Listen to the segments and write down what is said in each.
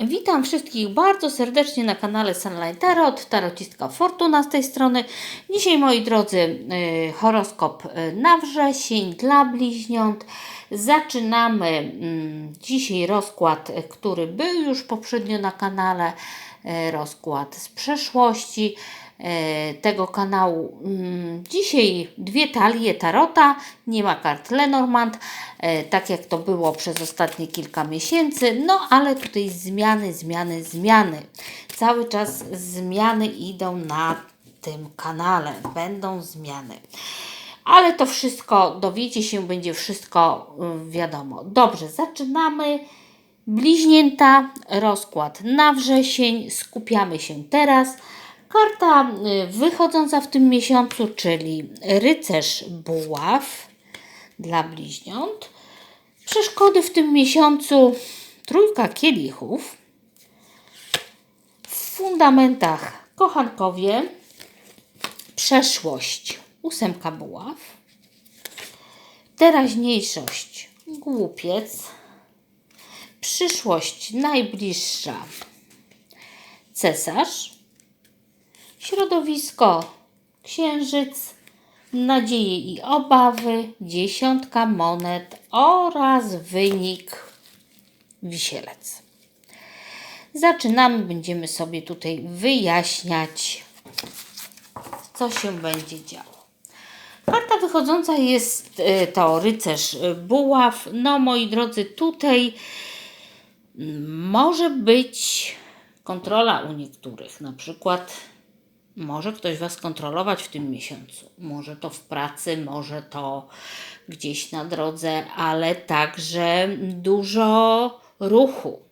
Witam wszystkich bardzo serdecznie na kanale Sunlight Tarot, tarocistka Fortuna z tej strony. Dzisiaj, moi drodzy, y, horoskop y, na wrzesień dla bliźniąt. Zaczynamy mm, dzisiaj rozkład, który był już poprzednio na kanale, y, rozkład z przeszłości tego kanału. Mm, Dzisiaj dwie talie tarota, nie ma kart Lenormand, e, tak jak to było przez ostatnie kilka miesięcy, no ale tutaj zmiany, zmiany, zmiany. Cały czas zmiany idą na tym kanale, będą zmiany. Ale to wszystko, dowiecie się, będzie wszystko y, wiadomo. Dobrze, zaczynamy. Bliźnięta, rozkład na wrzesień, skupiamy się teraz. Karta y, wychodząca w tym miesiącu, czyli rycerz buław dla bliźniąt. Przeszkody w tym miesiącu, trójka kielichów. W fundamentach kochankowie, przeszłość, ósemka buław. Teraźniejszość, głupiec. Przyszłość najbliższa, cesarz. Środowisko, księżyc. Nadzieje i obawy, dziesiątka monet oraz wynik wisielec. Zaczynamy, będziemy sobie tutaj wyjaśniać, co się będzie działo. Karta wychodząca jest y, to rycerz y, buław. No, moi drodzy, tutaj mm, może być kontrola u niektórych. Na przykład może ktoś Was kontrolować w tym miesiącu. Może to w pracy, może to gdzieś na drodze, ale także dużo ruchu.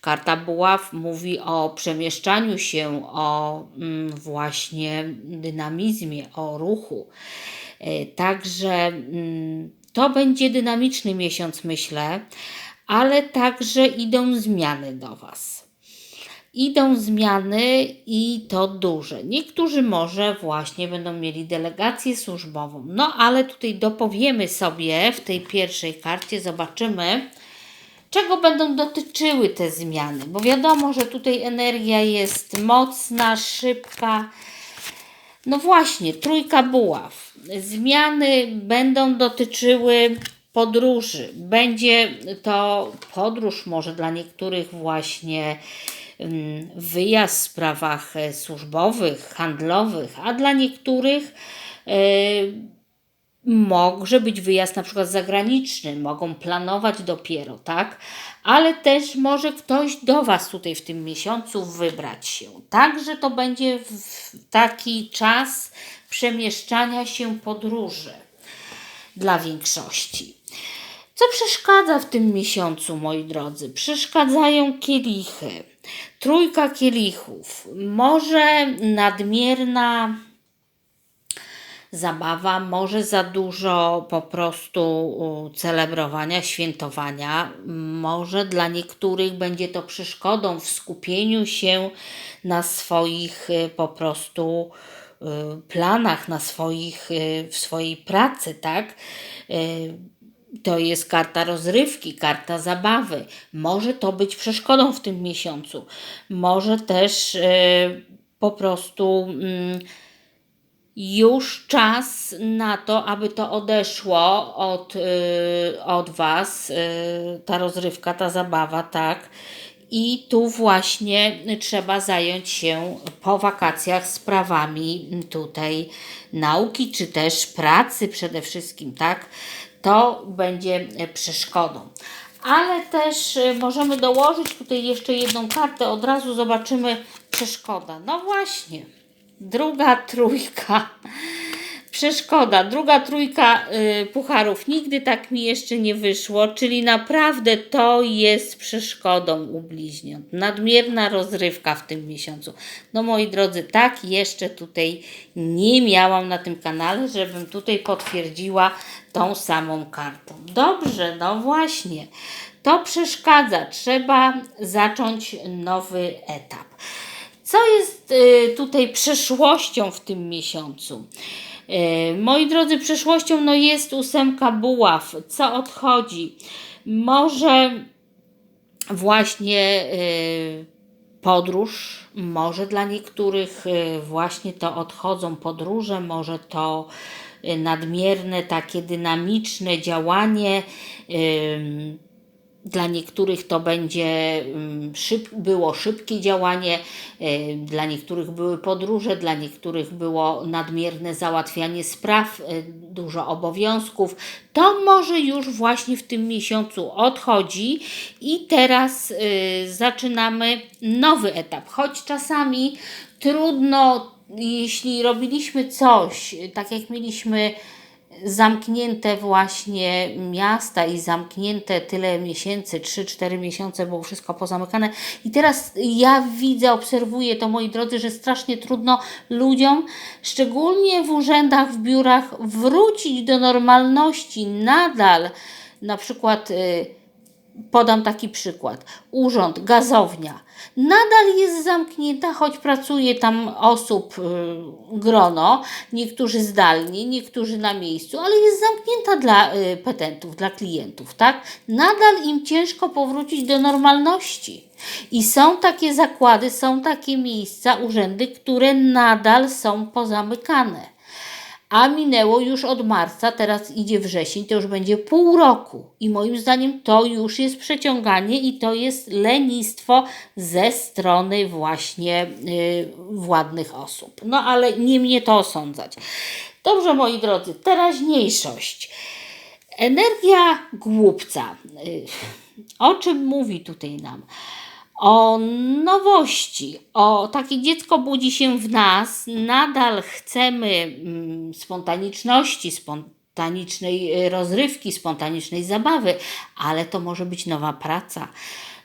Karta buław mówi o przemieszczaniu się, o mm, właśnie dynamizmie, o ruchu. E, Także mm, to będzie dynamiczny miesiąc, myślę, ale także idą zmiany do Was. Idą zmiany i to duże. Niektórzy może właśnie będą mieli delegację służbową. No ale tutaj dopowiemy sobie w tej pierwszej karcie, zobaczymy, czego będą dotyczyły te zmiany. Bo wiadomo, że tutaj energia jest mocna, szybka. No właśnie, trójka buław. Zmiany będą dotyczyły podróży. Będzie to podróż może dla niektórych właśnie wyjazd w sprawach e, służbowych, handlowych, a dla niektórych e, może być wyjazd na przykład zagraniczny, mogą planować dopiero, tak? Ale też może ktoś do Was tutaj w tym miesiącu wybrać się. Także to będzie taki czas przemieszczania się podróży dla większości. Co przeszkadza w tym miesiącu, moi drodzy? Przeszkadzają kielichy. Trójka kielichów. Może nadmierna zabawa, może za dużo po prostu celebrowania, świętowania. Może dla niektórych będzie to przeszkodą w skupieniu się na swoich y, po prostu y, planach, na swoich, y, w swojej pracy, tak? To jest karta rozrywki, karta zabawy. Może to być przeszkodą w tym miesiącu. Może też y, po prostu mm, już czas na to, aby to odeszło od, y, od Was, y, ta rozrywka, ta zabawa, tak. I tu właśnie trzeba zająć się po wakacjach sprawami tutaj nauki, czy też pracy przede wszystkim, tak? To będzie przeszkodą. Ale też y, możemy dołożyć tutaj jeszcze jedną kartę, od razu zobaczymy przeszkoda. No właśnie, druga trójka. Przeszkoda, druga trójka y, pucharów. Nigdy tak mi jeszcze nie wyszło, czyli naprawdę to jest przeszkodą u bliźniąt. Nadmierna rozrywka w tym miesiącu. No moi drodzy, tak jeszcze tutaj nie miałam na tym kanale, żebym tutaj potwierdziła tą samą kartą. Dobrze, no właśnie. To przeszkadza. Trzeba zacząć nowy etap. Co jest y, tutaj przeszłością w tym miesiącu? Y, Moi drodzy, przeszłością no jest ósemka buław. Co odchodzi? Może właśnie y, podróż, może dla niektórych y, właśnie to odchodzą podróże, może to nadmierne, takie dynamiczne działanie. Dla niektórych to będzie mm, szyb, było szybkie działanie, y, dla niektórych były podróże, dla niektórych było nadmierne załatwianie spraw, y, dużo obowiązków. To może już właśnie w tym miesiącu odchodzi i teraz y, zaczynamy nowy etap. Choć czasami trudno, jeśli robiliśmy coś, tak jak mieliśmy zamknięte właśnie miasta i zamknięte tyle miesięcy, 3-4 miesiące było wszystko pozamykane. I teraz ja widzę, obserwuję to moi drodzy, że strasznie trudno ludziom, szczególnie w urzędach, w biurach, wrócić do normalności nadal. Na przykład y, Podam taki przykład. Urząd, gazownia. Nadal jest zamknięta, choć pracuje tam osób y, grono, niektórzy zdalnie, niektórzy na miejscu, ale jest zamknięta dla y, petentów, dla klientów, tak? Nadal im ciężko powrócić do normalności. I są takie zakłady, są takie miejsca, urzędy, które nadal są pozamykane. A minęło już od marca, teraz idzie wrzesień, to już będzie pół roku. I moim zdaniem to już jest przeciąganie i to jest lenistwo ze strony właśnie y, władnych osób. No ale nie mnie to osądzać. Dobrze, moi drodzy, teraźniejszość. Energia głupca. Y, o czym mówi tutaj nam? O nowości, o takie dziecko budzi się w nas, nadal chcemy mm, spontaniczności, spontanicznej y, rozrywki, spontanicznej zabawy, ale to może być nowa praca.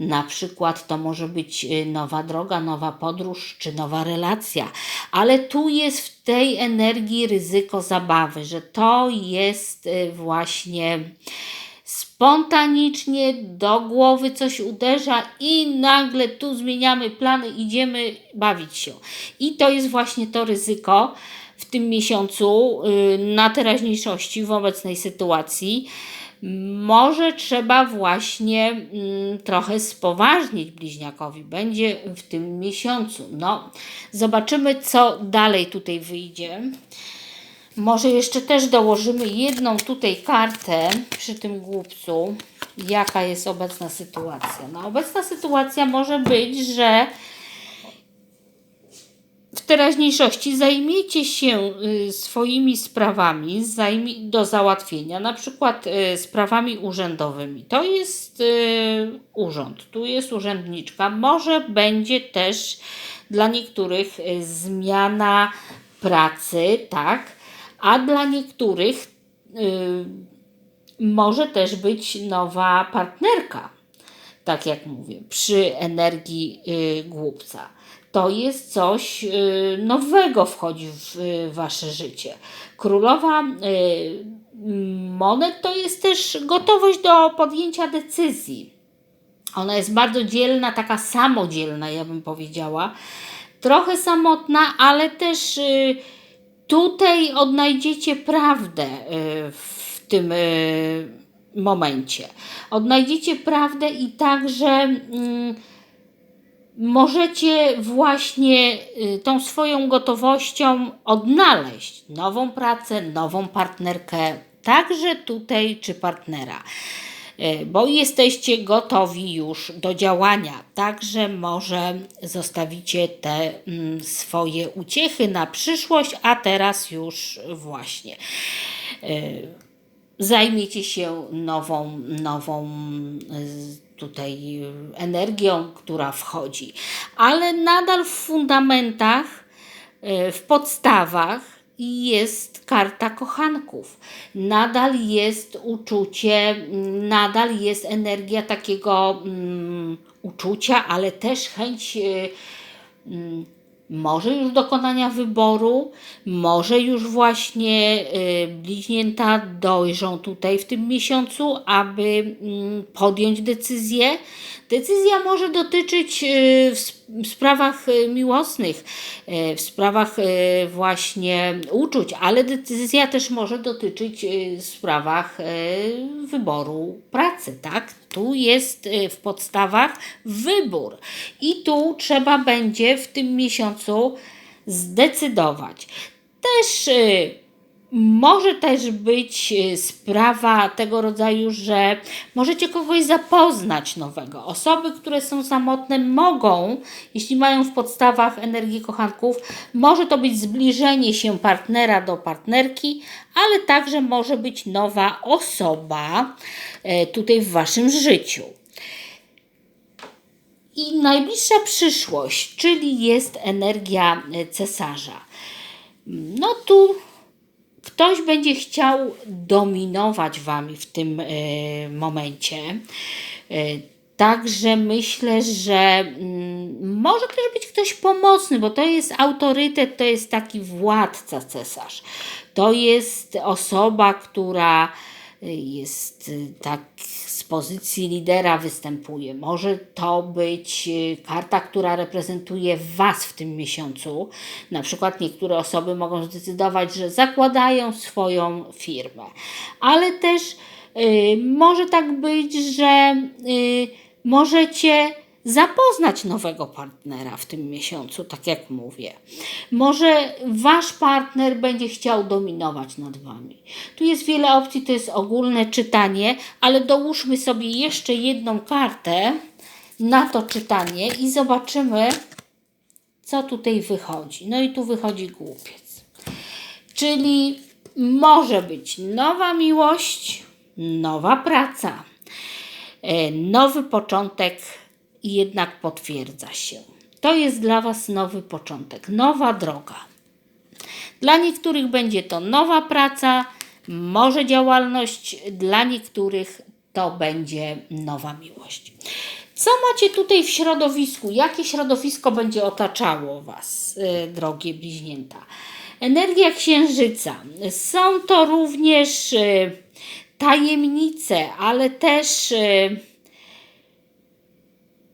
Na przykład to może być y, nowa droga, nowa podróż czy nowa relacja, ale tu jest w tej energii ryzyko zabawy, że to jest y, właśnie spontanicznie do głowy coś uderza i nagle tu zmieniamy plany, idziemy bawić się. I to jest właśnie to ryzyko w tym miesiącu yy, na teraźniejszości w obecnej sytuacji. Może trzeba właśnie mm, trochę spoważnić bliźniakowi. Będzie w tym miesiącu. No, zobaczymy, co dalej tutaj wyjdzie. Może jeszcze też dołożymy jedną tutaj kartę przy tym głupcu, jaka jest obecna sytuacja. No, obecna sytuacja może być, że w teraźniejszości zajmiecie się y, swoimi sprawami do załatwienia, na przykład y, sprawami urzędowymi. To jest y, urząd, tu jest urzędniczka. Może będzie też dla niektórych zmiana pracy, tak? A dla niektórych y, może też być nowa partnerka, tak jak mówię, przy energii y, głupca. To jest coś y, nowego wchodzi w wasze życie. Królowa monet to jest też gotowość do podjęcia decyzji. Ona jest bardzo dzielna, taka samodzielna, ja bym powiedziała. Trochę samotna, ale też Tutaj odnajdziecie prawdę y, w tym y, momencie. Odnajdziecie prawdę i także mm, możecie właśnie y, tą swoją gotowością odnaleźć nową pracę, nową partnerkę, także tutaj czy partnera. E, bo jesteście gotowi już do działania. Także może zostawicie te mm, swoje uciechy na przyszłość, a teraz już właśnie e, zajmiecie się nową, nową e, tutaj energią, która wchodzi. Ale nadal w fundamentach, w podstawach jest karta kochanków. Nadal jest uczucie, nadal jest energia takiego um, uczucia, ale też chęć um, może już dokonania wyboru, może już właśnie y, bliźnięta dojrzą tutaj w tym miesiącu, aby y, podjąć decyzję. Decyzja może dotyczyć y, sprawach y, miłosnych, y, w sprawach y, właśnie uczuć, ale decyzja też może dotyczyć w sprawach wyboru pracy, tak? Tu jest w podstawach wybór. I tu trzeba będzie w tym miesiącu zdecydować. Też może też być y, sprawa tego rodzaju, że możecie kogoś zapoznać nowego. Osoby, które są samotne, mogą, jeśli mają w podstawach energii kochanków, może to być zbliżenie się partnera do partnerki, ale także może być nowa osoba e, tutaj w waszym życiu. I najbliższa przyszłość, czyli jest energia e, cesarza. No tu ktoś będzie chciał dominować wami w tym y, momencie. Y, Także myślę, że mm, może też być ktoś pomocny, bo to jest autorytet, to jest taki władca cesarz. To jest osoba, która jest tak z pozycji lidera występuje. Może to być y, karta, która reprezentuje Was w tym miesiącu. Na przykład niektóre osoby mogą zdecydować, że zakładają swoją firmę, ale też y, może tak być, że y, możecie zapoznać nowego partnera w tym miesiącu, tak jak mówię. Może wasz partner będzie chciał dominować nad wami. Tu jest wiele opcji, to jest ogólne czytanie, ale dołóżmy sobie jeszcze jedną kartę na to czytanie i zobaczymy, co tutaj wychodzi. No i tu wychodzi głupiec. Czyli może być nowa miłość, nowa praca, e, nowy początek i jednak potwierdza się. To jest dla Was nowy początek, nowa droga. Dla niektórych będzie to nowa praca, może działalność, dla niektórych to będzie nowa miłość. Co macie tutaj w środowisku? Jakie środowisko będzie otaczało Was, yy, drogie bliźnięta? Energia księżyca. Są to również yy, tajemnice, ale też.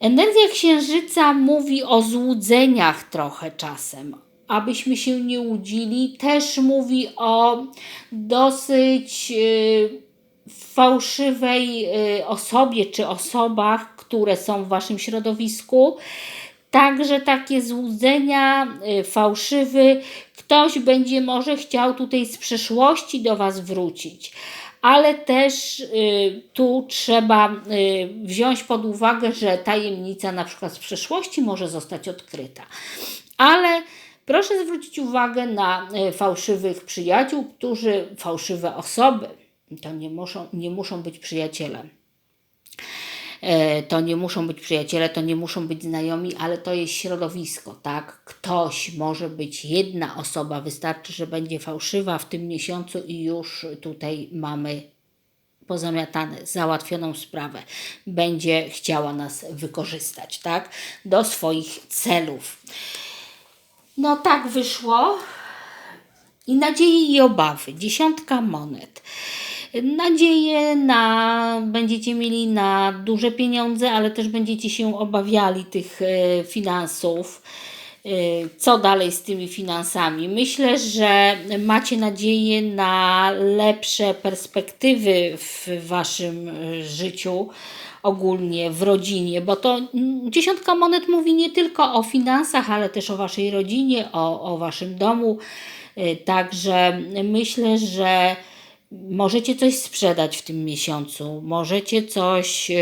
Energia księżyca mówi o złudzeniach trochę czasem. Abyśmy się nie łudzili, też mówi o dosyć y, fałszywej y, osobie czy osobach, które są w waszym środowisku. Także takie złudzenia, y, fałszywy, ktoś będzie może chciał tutaj z przeszłości do Was wrócić ale też y, tu trzeba y, wziąć pod uwagę, że tajemnica na przykład z przeszłości może zostać odkryta. Ale proszę zwrócić uwagę na y, fałszywych przyjaciół, którzy, fałszywe osoby, to nie muszą, nie muszą być przyjaciele E, to nie muszą być przyjaciele, to nie muszą być znajomi, ale to jest środowisko, tak? Ktoś może być jedna osoba, wystarczy, że będzie fałszywa w tym miesiącu i już tutaj mamy pozamiatane, załatwioną sprawę. Będzie chciała nas wykorzystać, tak? Do swoich celów. No tak wyszło. I nadzieje i obawy. Dziesiątka monet nadzieję na, będziecie mieli na duże pieniądze, ale też będziecie się obawiali tych e, finansów. E, co dalej z tymi finansami? Myślę, że macie nadzieję na lepsze perspektywy w waszym e, życiu ogólnie w rodzinie, bo to mm, dziesiątka monet mówi nie tylko o finansach, ale też o waszej rodzinie, o, o waszym domu. Także myślę, że Możecie coś sprzedać w tym miesiącu, możecie coś y,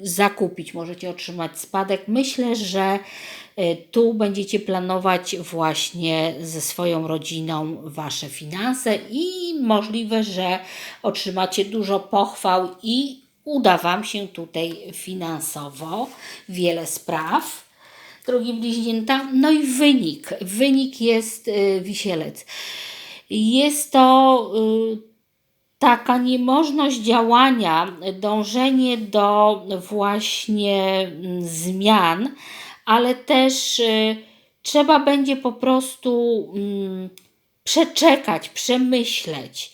zakupić, możecie otrzymać spadek. Myślę, że y, tu będziecie planować właśnie ze swoją rodziną wasze finanse i możliwe, że otrzymacie dużo pochwał i uda Wam się tutaj finansowo wiele spraw. Drogi bliźnięta, no i wynik. Wynik jest y, wisielec. Jest to taka niemożność działania, dążenie do właśnie mm, zmian, ale też y, trzeba będzie po prostu mm, przeczekać, przemyśleć.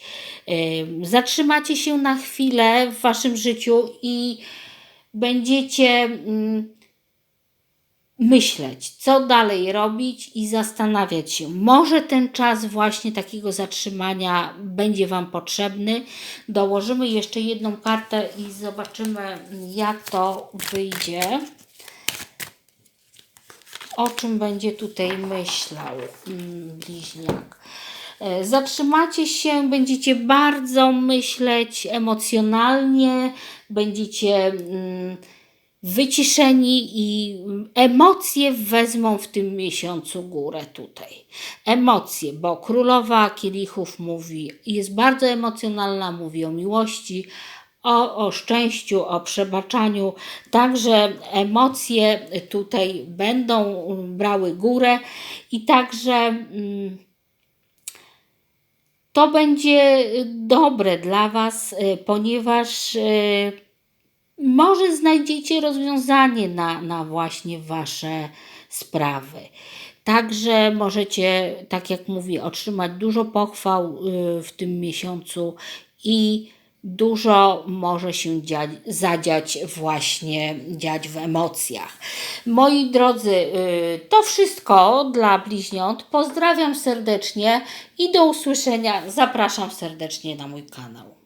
Y, zatrzymacie się na chwilę w waszym życiu i będziecie mm, myśleć, co dalej robić i zastanawiać się. Może ten czas właśnie takiego zatrzymania będzie Wam potrzebny. Dołożymy jeszcze jedną kartę i zobaczymy, jak to wyjdzie. O czym będzie tutaj myślał mm, bliźniak. E, Zatrzymacie się, będziecie bardzo myśleć emocjonalnie, będziecie mm, wyciszeni i emocje wezmą w tym miesiącu górę tutaj. Emocje, bo królowa kielichów mówi, jest bardzo emocjonalna, mówi o miłości, o, o szczęściu, o przebaczaniu. Także emocje tutaj będą brały górę i także. Mm, to będzie dobre dla Was, y, ponieważ y, może znajdziecie rozwiązanie na, na właśnie Wasze sprawy. Także możecie, tak jak mówię, otrzymać dużo pochwał y, w tym miesiącu i dużo może się dziać, zadziać właśnie dziać w emocjach. Moi drodzy, y, to wszystko dla bliźniąt. Pozdrawiam serdecznie i do usłyszenia. Zapraszam serdecznie na mój kanał.